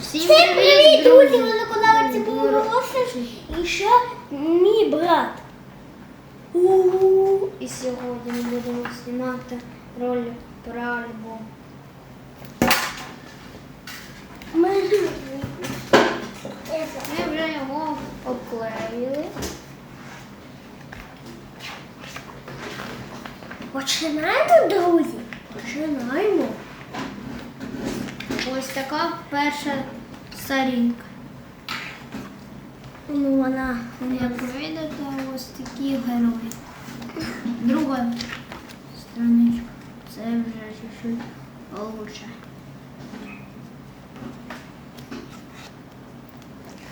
Всім привіт, друзі! це був Волошиш і ще мій брат. І сьогодні ми будемо знімати ролик про альбом. Ми вже його обклеїли. починаємо, друзі. Починаємо. Ось така перша сторінка. Ну, вона. Як ви бачите, ось такі герої. Друга страничка. Це вже чуть-чуть лучше.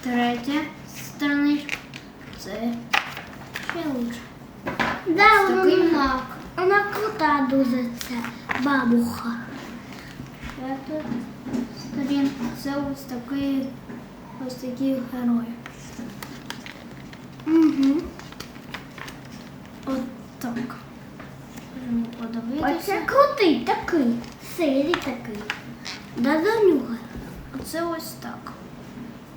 Третя страничка. Це ще лучше. Да, такий вона, мак. вона крута дуже ця бабуха. П'ята сторінка. Це ось такий ось такі герої. Угу. От так. Можемо подивитися. Оце крутий такий. Сирий такий. Да, Данюга. Оце ось так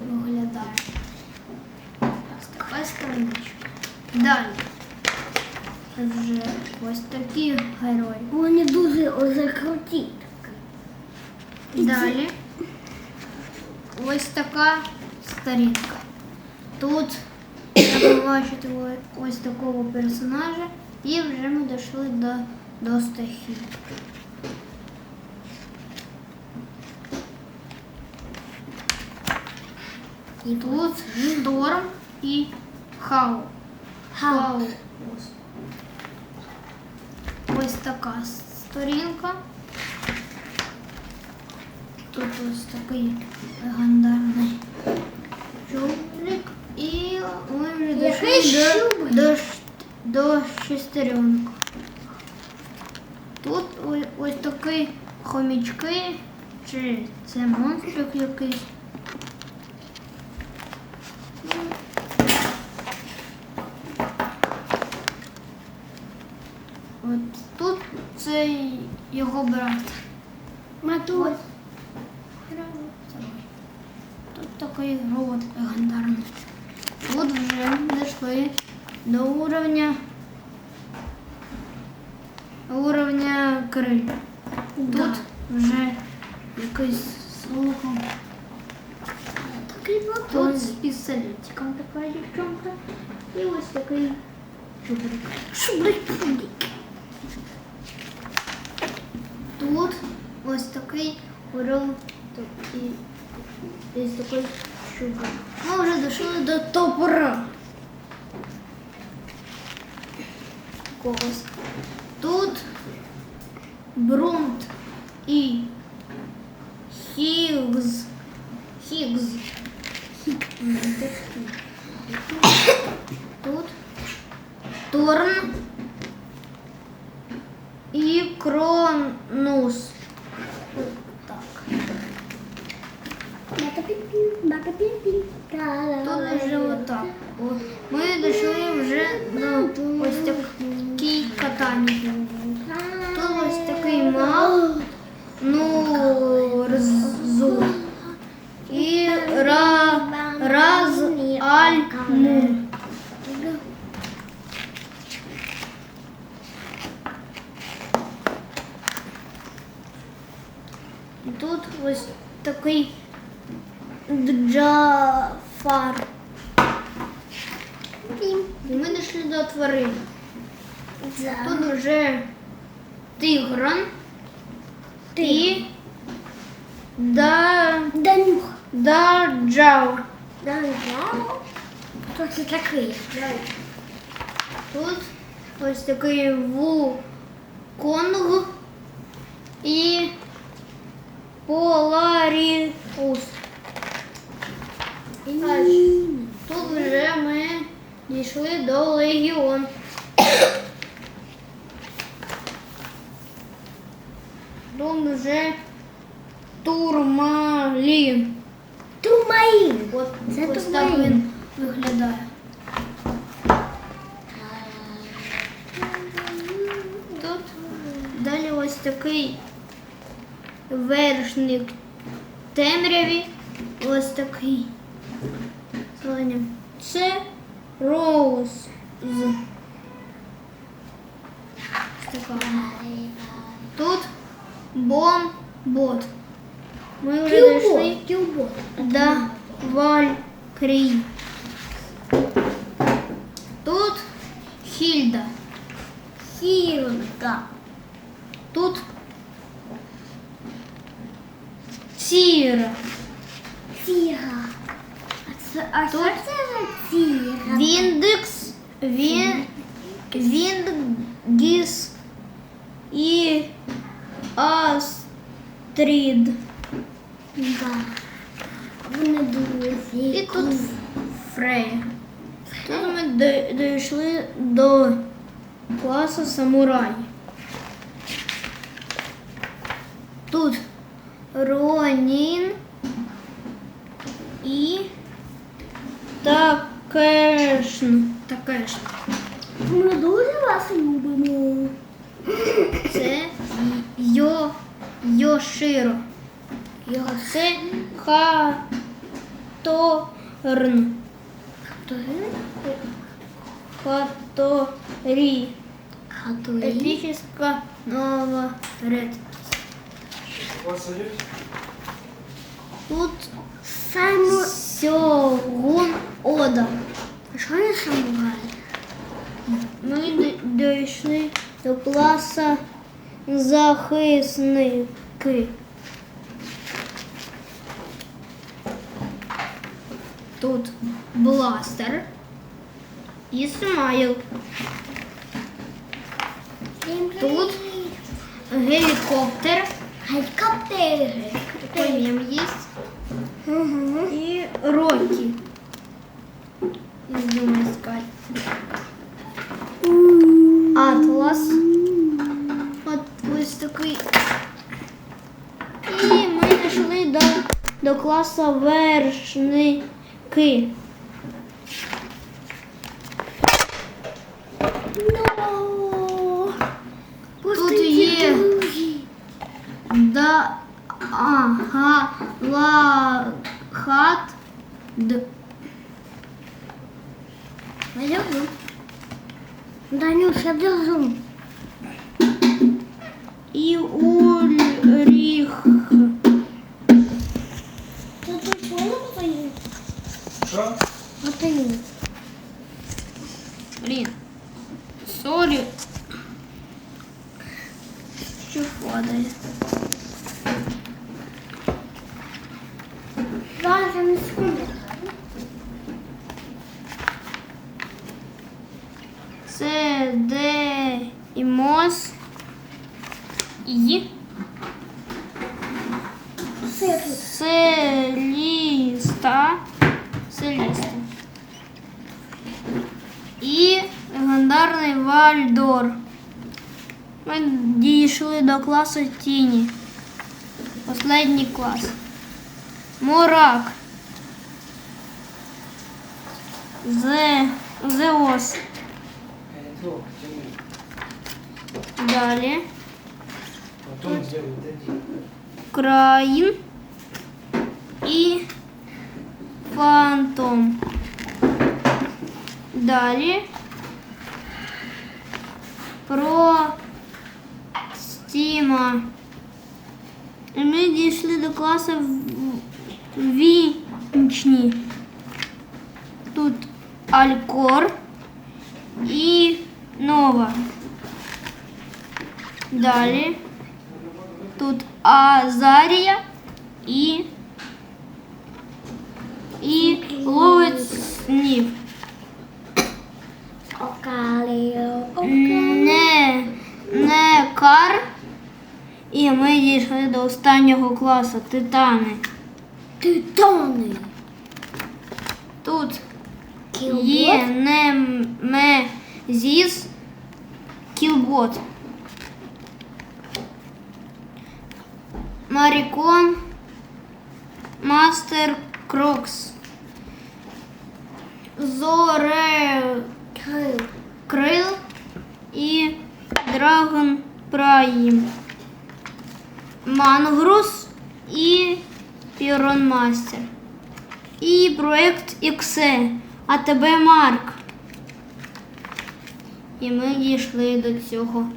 виглядає. Ось така страничка. Далі. Вже ось такі герої. Вони дуже круті. Далі ось така сторінка. Тут бачите ось такого персонажа і вже ми дійшли до, до стихії. І тут шторм і хау. Хаос. Ось така сторінка. Тут ось такий легендарний чубрик. І ми вже дійшли до, до, до шестеренка. Тут ось, ось такий хомічки, чи це монстрик якийсь. От тут це його брат. Матусь. Тут такий робот легендарний. Тут вже дійшли до уровня уровня криль. Да. Тут вже якийсь слухом. Такий Тут батон. з пістолетиком така дівчинка. І ось такий чубрик. Шубрик-пубрик. Тут ось такий орел тут і ось такий чубрик. Ми вже дійшли до топора. Когось. Тут Брунт і Хігз. Хігз. Тут Торн Ми дійшли вже до ось такій катанні. Тут ось такий мав, ну, рзу. І ра, раз аль му. І тут ось такий джафар. І ми дійшли до тварин. Тут вже тигран і да, Данюх. даджау. Данюх. Хто це такий? Тут ось такий вуконг і поларіус. Ми дійшли до легіон. Тут вже турмалін. Тумаїн. От Це ось так він виглядає. Тут далі ось такий вершник темряві ось такий. Це роуз. З. Ось така. Тут бомбот. Ми вже дійшли Кілбот. до Валькрій. Тут Хільда. Сірка. Тут Сіра. Сіра. А що це сіра? Віндекс, він, Віндгіс і Астрід. Да. Вони друзі. І тут Фрея. Тут ми дійшли до класу самурай. Тут Ронін і Такешн. Такешн. Ми дуже вас любимо. Це Йо Йоширо. Його це Хаторн. Хаторі. Хатуї. Эпическая новая ред. Тут Саму... Сёгун Ода. Що не самурай? Ми д- дійшли до класу захисники. Тут бластер і смайл. Тут гелікоптер. Мем есть. Угу. И Рокки. Не искать. Атлас. От ось такий. І ми дійшли до, до класу вершники. Ну. Тут є да ага ла хат д. Я держу. Данюш, я держу. І Ульріх. Ти тут чула потаю? Що? Потаю. Блін. Сорі. Що падає? Зараз я не секунду. І селіста. Селіста. І легендарний Вальдор. Ми дійшли до класу тіні. Последній клас. Морак. Зе... Зеос. Далі. Потом сделай, дадим. Країн і Фантом. Далі про Стіма. І ми дійшли до класу в- Вінчні. Тут Алькор і Нова. Далі. Азарія і, і ловить снів. Не, не кар. І ми дійшли до останнього класу Титани. Титани. Тут є Немезіс Кілбот. Марікон Мастер Крокс. Зоре Крил. І Драгон Прайм. Мангрус і Піронмастер. І проект XE АТБ Марк. І ми дійшли до цього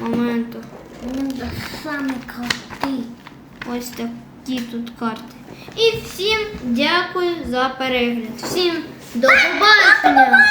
моменту. Він саме крутий. Ось такі тут карти. І всім дякую за перегляд. Всім до побачення!